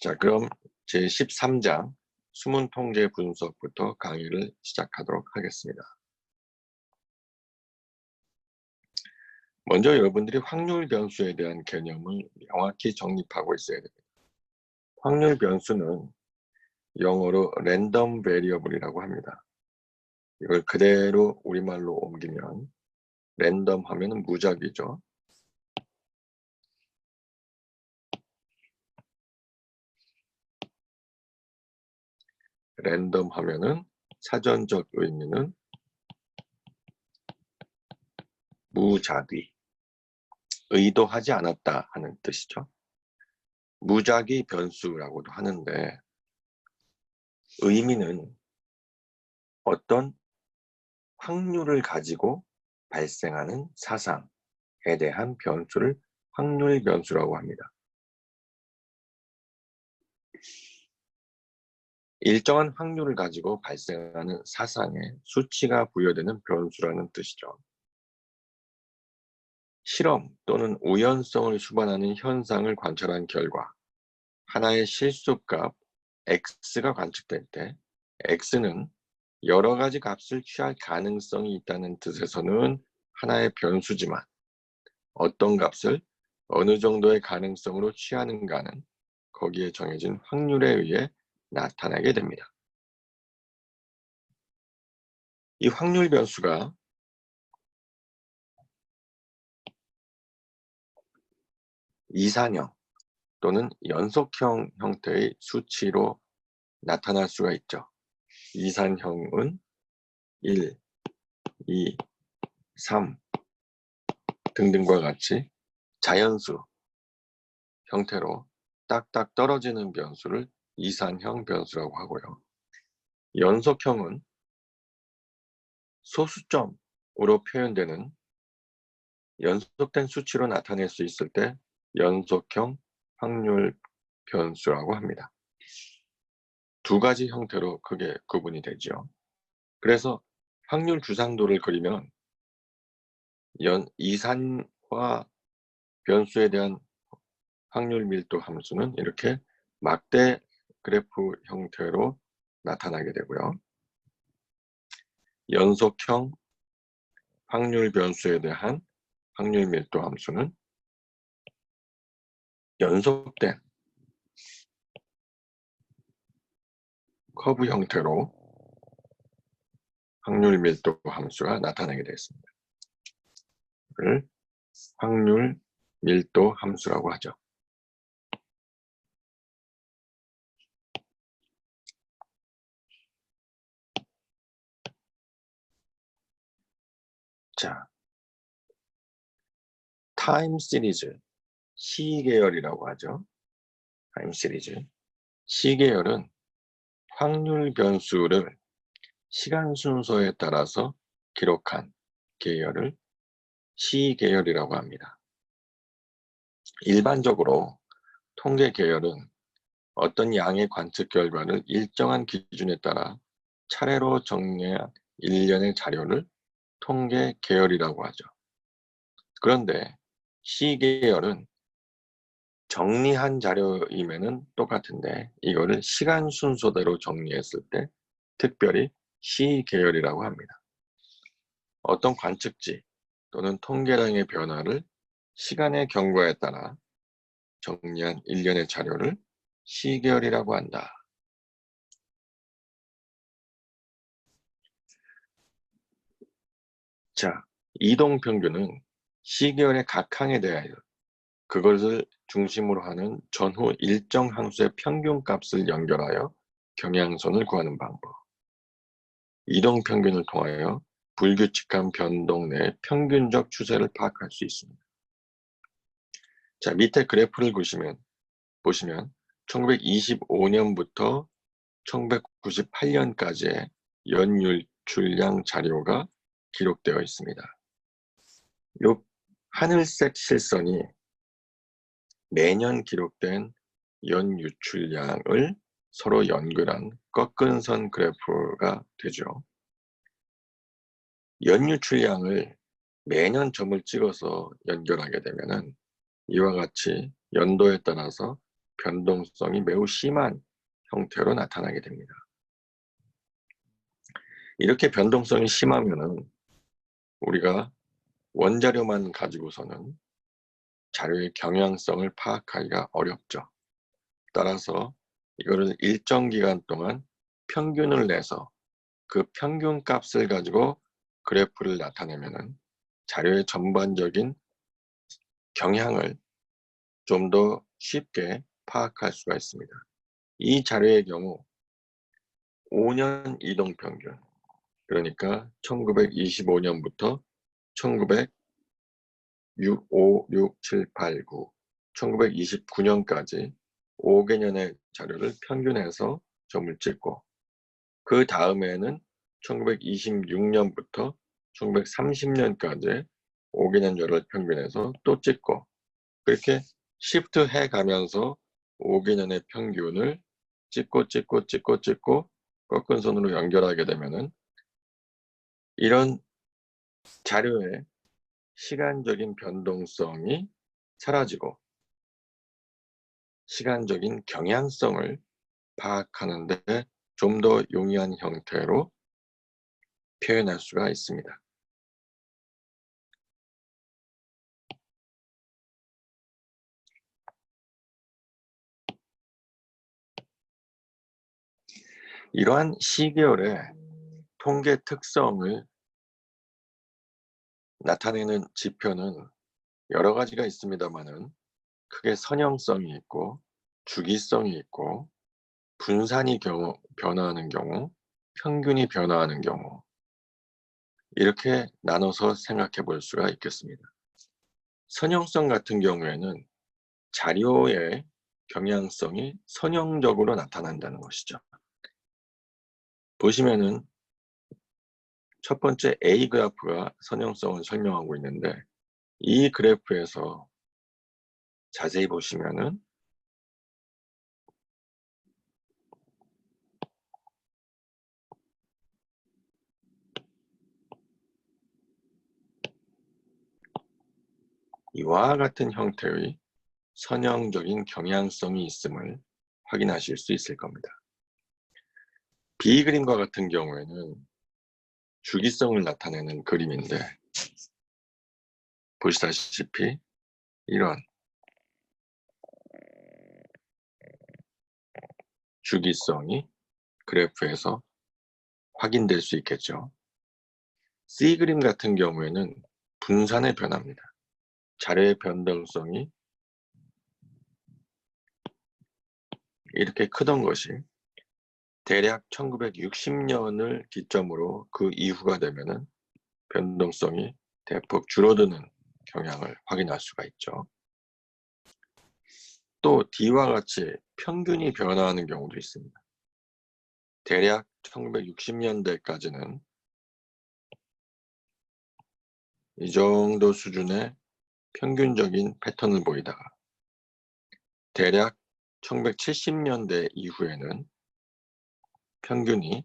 자, 그럼 제 13장 수문 통계 분석부터 강의를 시작하도록 하겠습니다. 먼저 여러분들이 확률 변수에 대한 개념을 명확히 정립하고 있어야 됩니다. 확률 변수는 영어로 랜덤 베리어블이라고 합니다. 이걸 그대로 우리말로 옮기면 랜덤 하면 무작위죠. 랜덤 하면은 사전적 의미는 무작위, 의도하지 않았다 하는 뜻이죠. 무작위 변수라고도 하는데 의미는 어떤 확률을 가지고 발생하는 사상에 대한 변수를 확률 변수라고 합니다. 일정한 확률을 가지고 발생하는 사상에 수치가 부여되는 변수라는 뜻이죠. 실험 또는 우연성을 수반하는 현상을 관찰한 결과 하나의 실수값 x가 관측될 때 x는 여러 가지 값을 취할 가능성이 있다는 뜻에서는 하나의 변수지만 어떤 값을 어느 정도의 가능성으로 취하는가는 거기에 정해진 확률에 의해 나타나게 됩니다. 이 확률 변수가 이산형 또는 연속형 형태의 수치로 나타날 수가 있죠. 이산형은 1, 2, 3 등등과 같이 자연수 형태로 딱딱 떨어지는 변수를 이산형 변수라고 하고요. 연속형은 소수점으로 표현되는 연속된 수치로 나타낼 수 있을 때 연속형 확률 변수라고 합니다. 두 가지 형태로 크게 구분이 되죠. 그래서 확률 주상도를 그리면 연 이산화 변수에 대한 확률 밀도 함수는 이렇게 막대 그래프 형태로 나타나게 되고요. 연속형 확률 변수에 대한 확률 밀도 함수는 연속된 커브 형태로 확률 밀도 함수가 나타나게 되었습니다. 이를 확률 밀도 함수라고 하죠. 자, 타임 시리즈, 시계열이라고 하죠. 타임 시리즈. 시계열은 확률 변수를 시간 순서에 따라서 기록한 계열을 시계열이라고 합니다. 일반적으로 통계 계열은 어떤 양의 관측 결과를 일정한 기준에 따라 차례로 정리한 일련의 자료를 통계 계열이라고 하죠. 그런데 시계열은 정리한 자료임에는 똑같은데 이거를 시간 순서대로 정리했을 때 특별히 시계열이라고 합니다. 어떤 관측지 또는 통계량의 변화를 시간의 경과에 따라 정리한 일련의 자료를 시계열이라고 한다. 자, 이동 평균은 시계열의 각 항에 대하여 그것을 중심으로 하는 전후 일정 함수의 평균값을 연결하여 경향선을 구하는 방법. 이동 평균을 통하여 불규칙한 변동 내 평균적 추세를 파악할 수 있습니다. 자, 밑에 그래프를 보시면, 보시면 1925년부터 1998년까지의 연율 출량 자료가 기록되어 있습니다. 요 하늘색 실선이 매년 기록된 연 유출량을 서로 연결한 꺾은 선 그래프가 되죠. 연 유출량을 매년 점을 찍어서 연결하게 되면은 이와 같이 연도에 따라서 변동성이 매우 심한 형태로 나타나게 됩니다. 이렇게 변동성이 심하면은 우리가 원자료만 가지고서는 자료의 경향성을 파악하기가 어렵죠. 따라서 이거를 일정 기간 동안 평균을 내서 그 평균 값을 가지고 그래프를 나타내면은 자료의 전반적인 경향을 좀 더 쉽게 파악할 수가 있습니다. 이 자료의 경우 5년 이동평균 그러니까 1925년부터 1906, 5, 6, 7, 8, 9 1929년까지 5개년의 자료를 평균해서 점을 찍고 그 다음에는 1926년부터 1930년까지 5개년자를 평균해서 또 찍고 그렇게 시프트 해 가면서 5개년의 평균을 찍고 찍고 찍고 찍고 꺾은 선으로 연결하게 되면은 이런 자료의 시간적인 변동성이 사라지고 시간적인 경향성을 파악하는데 좀 더 용이한 형태로 표현할 수가 있습니다. 이러한 시계열의 통계 특성을 나타내는 지표는 여러 가지가 있습니다만은 크게 선형성이 있고 주기성이 있고 분산이 경우, 변화하는 경우 평균이 변화하는 경우 이렇게 나눠서 생각해 볼 수가 있겠습니다. 선형성 같은 경우에는 자료의 경향성이 선형적으로 나타난다는 것이죠. 보시면은 첫 번째 A 그래프가 선형성을 설명하고 있는데 이 그래프에서 자세히 보시면은 이와 같은 형태의 선형적인 경향성이 있음을 확인하실 수 있을 겁니다. B 그림과 같은 경우에는 주기성을 나타내는 그림인데 보시다시피 이런 주기성이 그래프에서 확인될 수 있겠죠. C 그림 같은 경우에는 분산의 변화입니다. 자료의 변동성이 이렇게 크던 것이 대략 1960년을 기점으로 그 이후가 되면은 변동성이 대폭 줄어드는 경향을 확인할 수가 있죠. 또 D와 같이 평균이 변화하는 경우도 있습니다. 대략 1960년대까지는 이 정도 수준의 평균적인 패턴을 보이다가 대략 1970년대 이후에는 평균이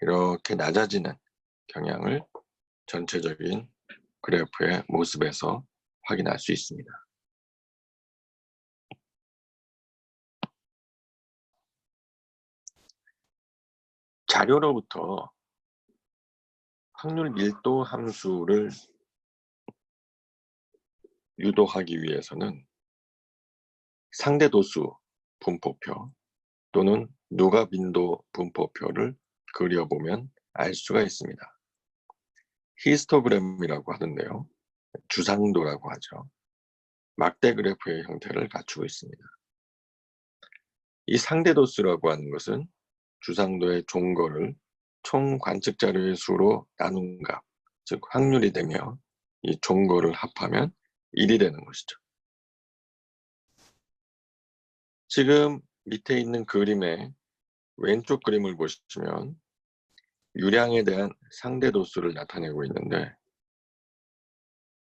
이렇게 낮아지는 경향을 전체적인 그래프의 모습에서 확인할 수 있습니다. 자료로부터 확률 밀도 함수를 유도하기 위해서는 상대 도수 분포표 또는 누가 빈도 분포표를 그려보면 알 수가 있습니다. 히스토그램이라고 하는데요. 주상도라고 하죠. 막대 그래프의 형태를 갖추고 있습니다. 이 상대도수라고 하는 것은 주상도의 종거를 총 관측 자료의 수로 나눈 값, 즉 확률이 되며 이 종거를 합하면 1이 되는 것이죠. 지금 밑에 있는 그림의 왼쪽 그림을 보시면 유량에 대한 상대 도수를 나타내고 있는데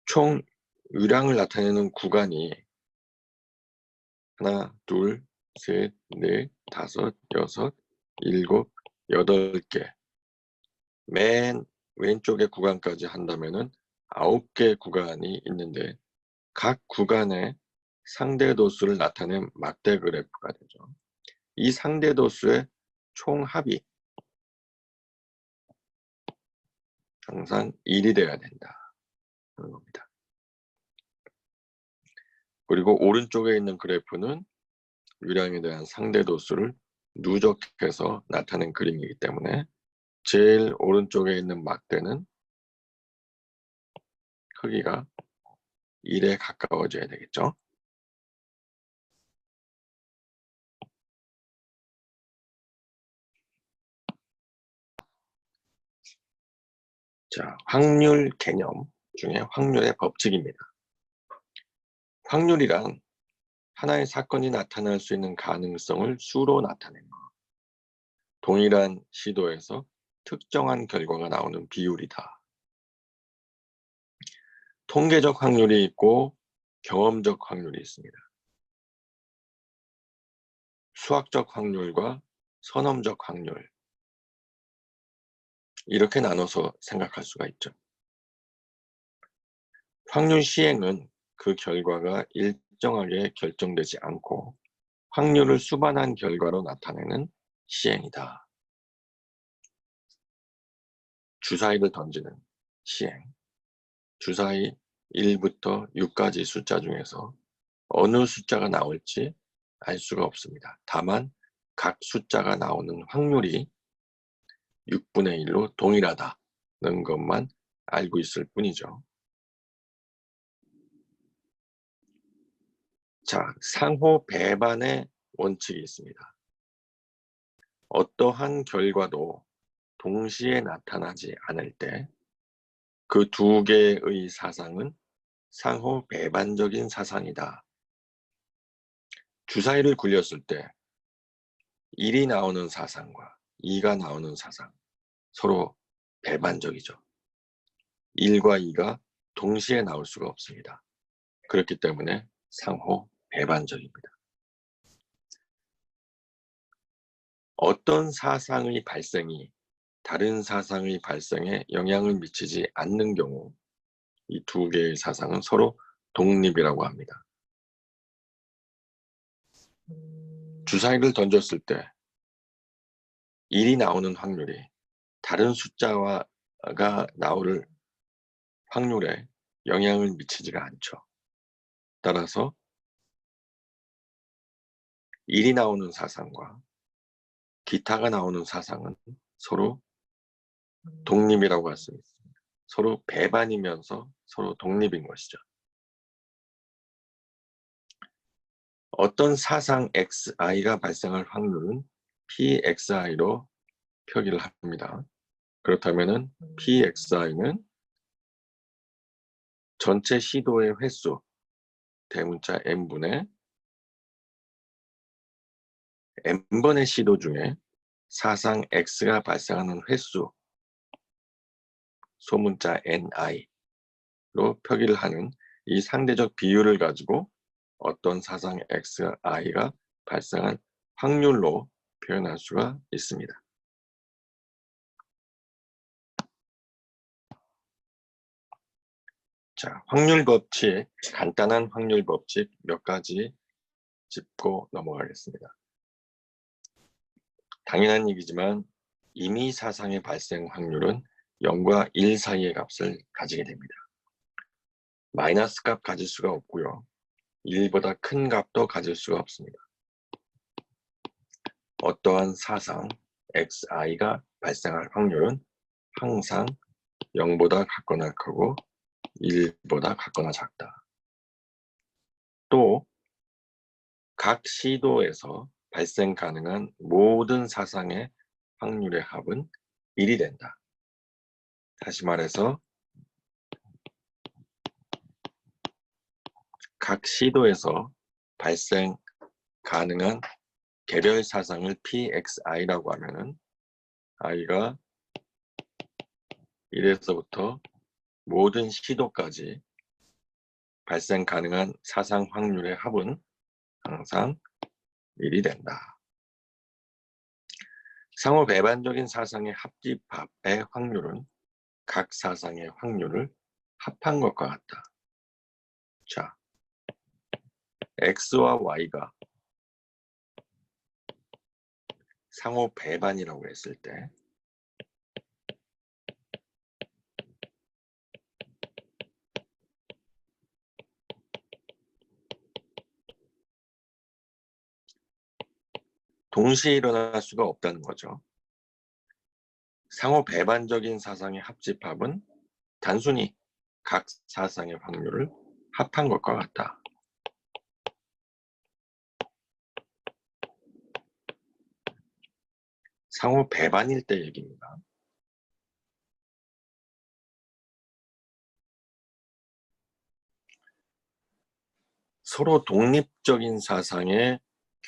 총 유량을 나타내는 구간이 하나, 둘, 셋, 넷, 다섯, 여섯, 일곱, 여덟 개. 맨 왼쪽의 구간까지 한다면은 아홉 개 구간이 있는데 각 구간의 상대 도수를 나타낸 막대 그래프가 되죠. 이 상대 도수의 총합이 항상 1이 돼야 된다. 겁니다. 그리고 오른쪽에 있는 그래프는 유량에 대한 상대 도수를 누적해서 나타낸 그림이기 때문에 제일 오른쪽에 있는 막대는 크기가 1에 가까워져야 되겠죠. 자, 확률 개념 중에 확률의 법칙입니다. 확률이란 하나의 사건이 나타날 수 있는 가능성을 수로 나타낸 것. 동일한 시도에서 특정한 결과가 나오는 비율이다. 통계적 확률이 있고 경험적 확률이 있습니다. 수학적 확률과 선험적 확률. 이렇게 나눠서 생각할 수가 있죠. 확률 시행은 그 결과가 일정하게 결정되지 않고 확률을 수반한 결과로 나타내는 시행이다. 주사위를 던지는 시행. 주사위 1부터 6까지 숫자 중에서 어느 숫자가 나올지 알 수가 없습니다. 다만 각 숫자가 나오는 확률이 6분의 1로 동일하다는 것만 알고 있을 뿐이죠. 자, 상호 배반의 원칙이 있습니다. 어떠한 결과도 동시에 나타나지 않을 때 그 두 개의 사상은 상호 배반적인 사상이다. 주사위를 굴렸을 때 1이 나오는 사상과 2가 나오는 사상 서로 배반적이죠. 1과 2가 동시에 나올 수가 없습니다. 그렇기 때문에 상호 배반적입니다. 어떤 사상의 발생이 다른 사상의 발생에 영향을 미치지 않는 경우 이 두 개의 사상은 서로 독립이라고 합니다. 주사위를 던졌을 때 1이 나오는 확률이 다른 숫자가 나올 확률에 영향을 미치지가 않죠. 따라서 1이 나오는 사상과 기타가 나오는 사상은 서로 독립이라고 할 수 있습니다. 서로 배반이면서 서로 독립인 것이죠. 어떤 사상 xi가 발생할 확률은 pxi로 표기를 합니다. 그렇다면 pxi는 전체 시도의 횟수 대문자 n분의 n번의 시도 중에 사상 x가 발생하는 횟수 소문자 ni로 표기를 하는 이 상대적 비율을 가지고 어떤 사상 xi가 발생한 확률로 표현할 수가 있습니다. 자, 확률 법칙, 간단한 확률 법칙 몇 가지 짚고 넘어가겠습니다. 당연한 얘기지만 이미 사상의 발생 확률은 0과 1 사이의 값을 가지게 됩니다. 마이너스 값 가질 수가 없고요. 1보다 큰 값도 가질 수가 없습니다. 어떠한 사상 xi가 발생할 확률은 항상 0보다 같거나 크고 1보다 같거나 작다. 또 각 시도에서 발생 가능한 모든 사상의 확률의 합은 1이 된다. 다시 말해서 각 시도에서 발생 가능한 개별 사상을 PXI라고 하면은 I가 1에서부터 모든 시도까지 발생 가능한 사상 확률의 합은 항상 1이 된다. 상호 배반적인 사상의 합집합의 확률은 각 사상의 확률을 합한 것과 같다. 자, x와 y가 상호 배반이라고 했을 때 동시에 일어날 수가 없다는 거죠. 상호 배반적인 사상의 합집합은 단순히 각 사상의 확률을 합한 것과 같다. 상호 배반일 때 얘기입니다. 서로 독립적인 사상의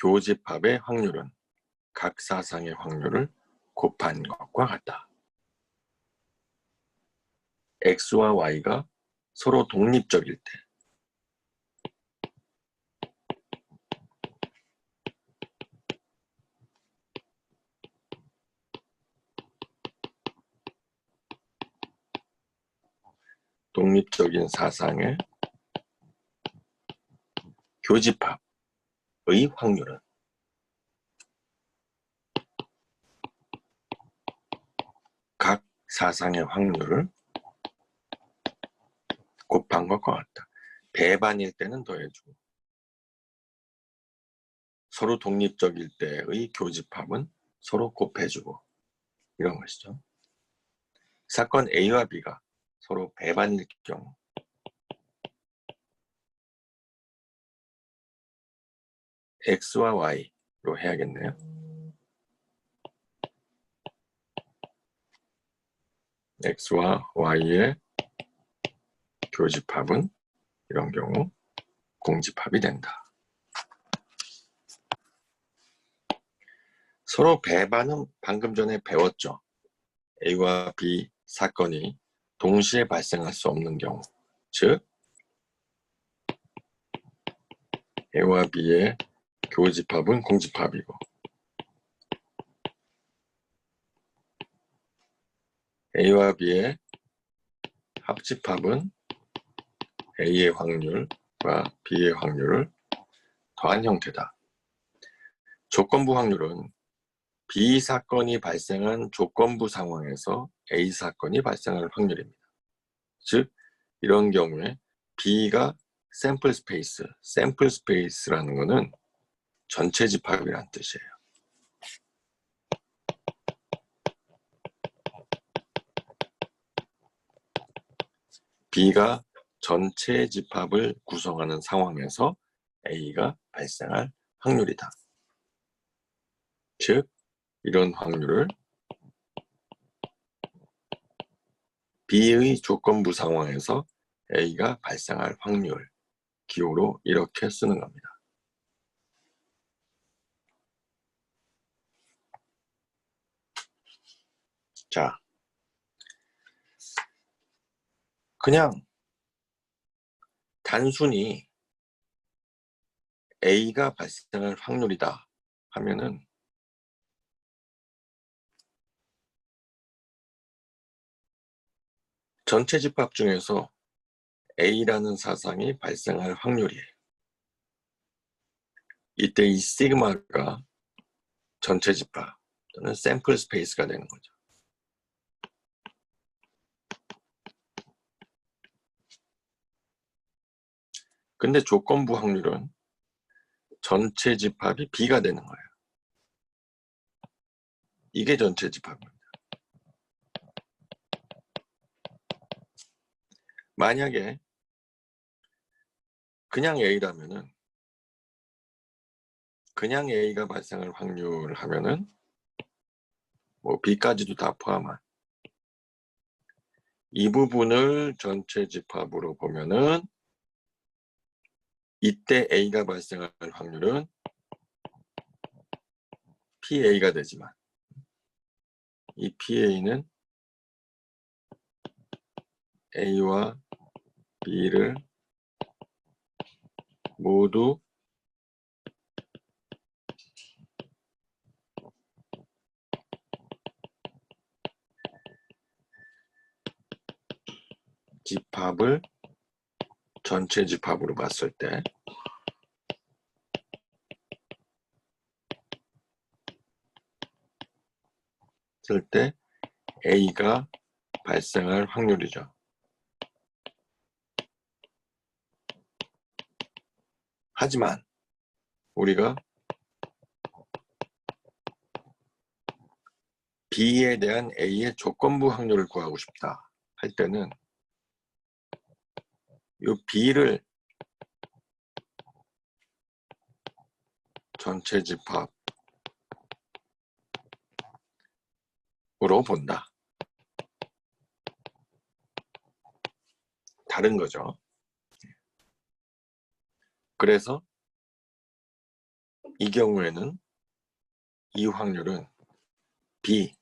교집합의 확률은 각 사상의 확률을 곱한 것과 같다. x와 y가 서로 독립적일 때 독립적인 사상의 교집합의 확률은 각 사상의 확률을 곱한 것과 같다. 배반일 때는 더해주고 서로 독립적일 때의 교집합은 서로 곱해주고 이런 것이죠. 사건 A와 B가 서로 배반일 경우 X와 Y로 해야겠네요. X와 Y의 교집합은 이런 경우 공집합이 된다. 서로 배반은 방금 전에 배웠죠. A와 B 사건이 동시에 발생할 수 없는 경우, 즉 A와 B의 교집합은 공집합이고 A와 B의 합집합은 A의 확률과 B의 확률을 더한 형태다. 조건부 확률은 B 사건이 발생한 조건부 상황에서 A 사건이 발생할 확률입니다. 즉 이런 경우에 B가 샘플 스페이스, 샘플 스페이스라는 것은 전체 집합이란 뜻이에요. B가 전체 집합을 구성하는 상황에서 A가 발생할 확률이다. 즉, 이런 확률을 B의 조건부 상황에서 A가 발생할 확률 기호로 이렇게 쓰는 겁니다. 자, 그냥 단순히 A가 발생할 확률이다 하면은 전체 집합 중에서 A라는 사상이 발생할 확률이에요. 이때 이 시그마가 전체 집합 또는 샘플 스페이스가 되는 거죠. 근데 조건부 확률은 전체 집합이 B가 되는 거예요. 이게 전체 집합입니다. 만약에 그냥 A라면은 그냥 A가 발생할 확률 하면은 뭐 B까지도 다 포함한 이 부분을 전체 집합으로 보면은 이때 A가 발생할 확률은 PA가 되지만 이 PA는 A와 이를 모두 집합을 전체 집합으로 봤을 때 쓸때 A가 발생할 확률이죠. 하지만 우리가 B에 대한 A의 조건부 확률을 구하고 싶다 할 때는 이 B를 전체 집합으로 본다. 다른 거죠. 그래서 이 경우에는 이 확률은 B.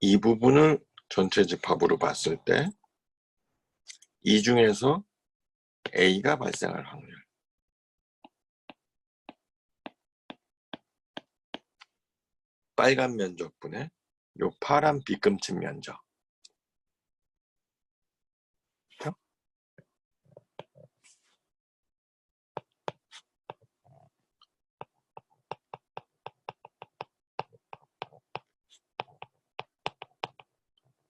이 부분을 전체 집합으로 봤을 때 이 중에서 A가 발생할 확률. 빨간 면적분의 요 파란 빗금친 면적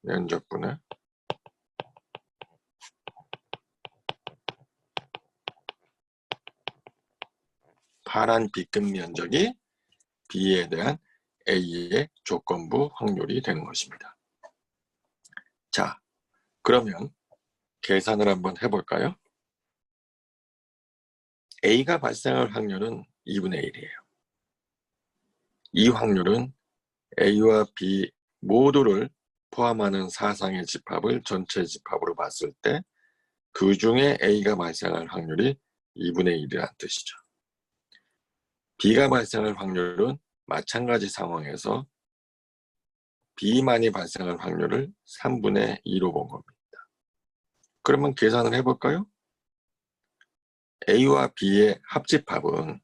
면적분의 파란 빗금 면적이 B에 대한 A의 조건부 확률이 되는 것입니다. 자, 그러면 계산을 한번 해볼까요? A가 발생할 확률은 2분의 1이에요. 이 확률은 A와 B 모두를 포함하는 사상의 집합을 전체 집합으로 봤을 때 그 중에 A가 발생할 확률이 2분의 1이라는 뜻이죠. B가 발생할 확률은 마찬가지 상황에서 B만이 발생할 확률을 3분의 2로 본 겁니다. 그러면 계산을 해볼까요? A와 B의 합집합은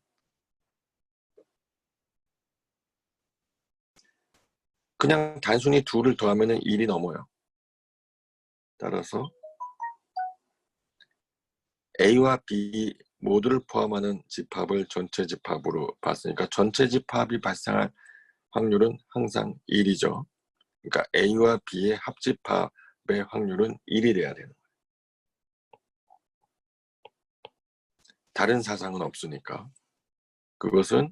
그냥 단순히 둘을 더하면 1이 넘어요. 따라서 A와 B 모두를 포함하는 집합을 전체 집합으로 봤으니까 전체 집합이 발생할 확률은 항상 1이죠. 그러니까 A와 B의 합집합의 확률은 1이 돼야 되는 거예요. 다른 사상은 없으니까 그것은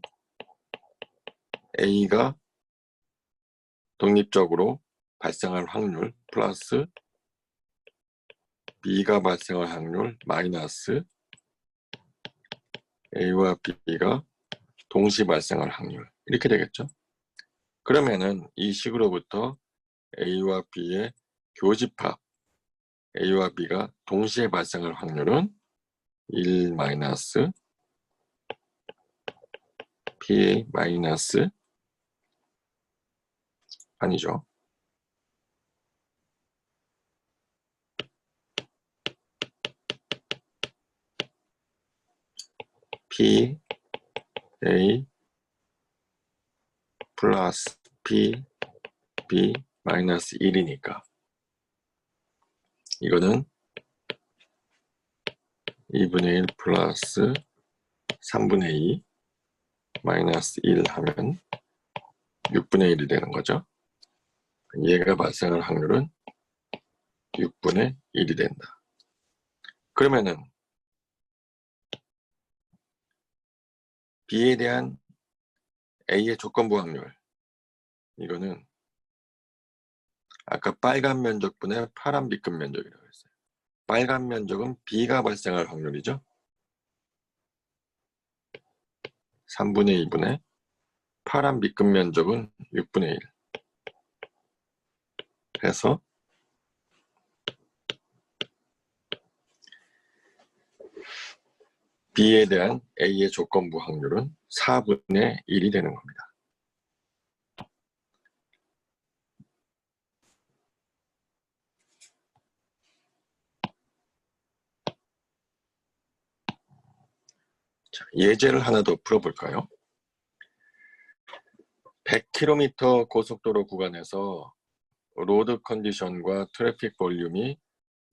A가 독립적으로 발생할 확률 플러스 B가 발생할 확률 마이너스 A와 B가 동시 발생할 확률 이렇게 되겠죠. 그러면은 이 식으로부터 A와 B의 교집합 A와 B가 동시에 발생할 확률은 1 마이너스 P 마이너스 아니죠. P A 플러스 P B 마이너스 1이니까 이거는 2분의 1 플러스 3분의 2 마이너스 1 하면 6분의 1이 되는 거죠. 얘가 발생할 확률은 6분의 1이 된다. 그러면은 B에 대한 A의 조건부 확률 이거는 아까 빨간 면적분의 파란 빛금 면적이라고 했어요. 빨간 면적은 B가 발생할 확률이죠. 3분의 2분의 파란 빛금 면적은 6분의 1 해서 B에 대한 A의 조건부 확률은 4분의 1이 되는 겁니다. 자, 예제를 하나 더 풀어볼까요? 100km 고속도로 구간에서 로드 컨디션과 트래픽 볼륨이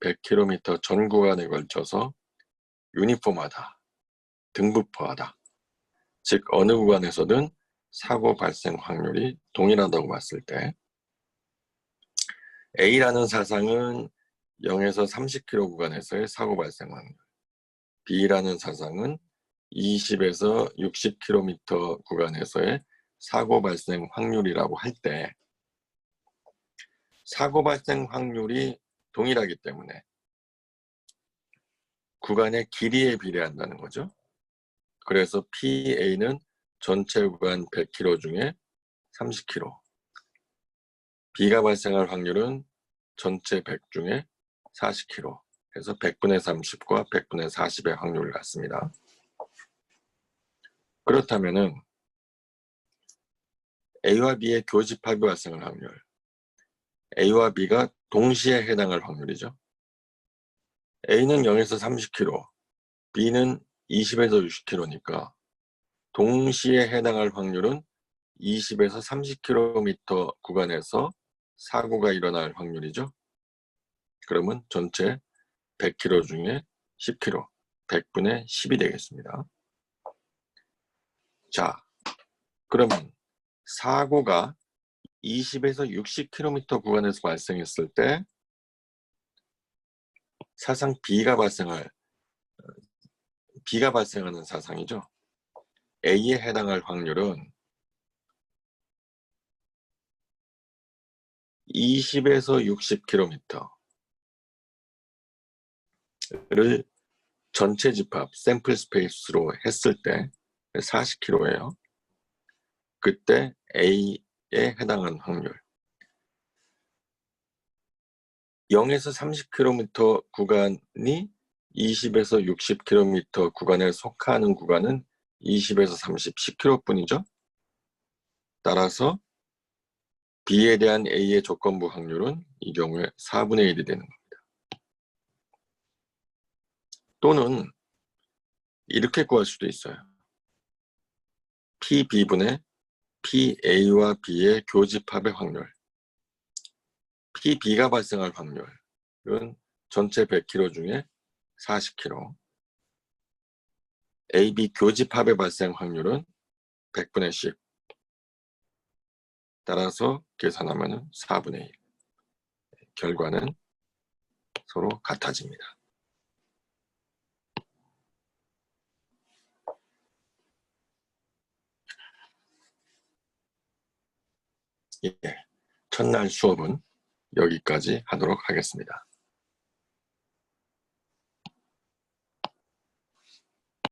100km 전 구간에 걸쳐서 유니폼하다, 등부포하다. 즉 어느 구간에서든 사고 발생 확률이 동일하다고 봤을 때 A라는 사상은 0에서 30km 구간에서의 사고 발생 확률 B라는 사상은 20에서 60km 구간에서의 사고 발생 확률이라고 할 때 사고 발생 확률이 동일하기 때문에 구간의 길이에 비례한다는 거죠. 그래서 PA는 전체 구간 100km 중에 30km. B가 발생할 확률은 전체 100 중에 40km. 해서 100분의 30과 100분의 40의 확률을 갖습니다. 그렇다면 은 A와 B의 교집합이 발생할 확률. A와 B가 동시에 해당할 확률이죠. A는 0에서 30km, B는 20에서 60km니까 동시에 해당할 확률은 20에서 30km 구간에서 사고가 일어날 확률이죠. 그러면 전체 100km 중에 10km, 100분의 10이 되겠습니다. 자, 그러면 사고가 20에서 60km 구간에서 발생했을 때 사상 B가 발생할 B가 발생하는 사상이죠. A에 해당할 확률은 20에서 60km를 전체 집합 샘플 스페이스로 했을 때 40km예요. 그때 A에 해당하는 확률 0에서 30km 구간이 20에서 60km 구간에 속하는 구간은 20에서 30, 10km 뿐이죠. 따라서 B에 대한 A의 조건부 확률은 이 경우에 4분의 1이 되는 겁니다. 또는 이렇게 구할 수도 있어요. PB분의 PA와 B의 교집합의 확률. PB가 발생할 확률은 전체 100km 중에 40km AB 교집합의 발생 확률은 100분의 10 따라서 계산하면 4분의 1 결과는 서로 같아집니다. 예, 첫날 수업은 여기까지 하도록 하겠습니다.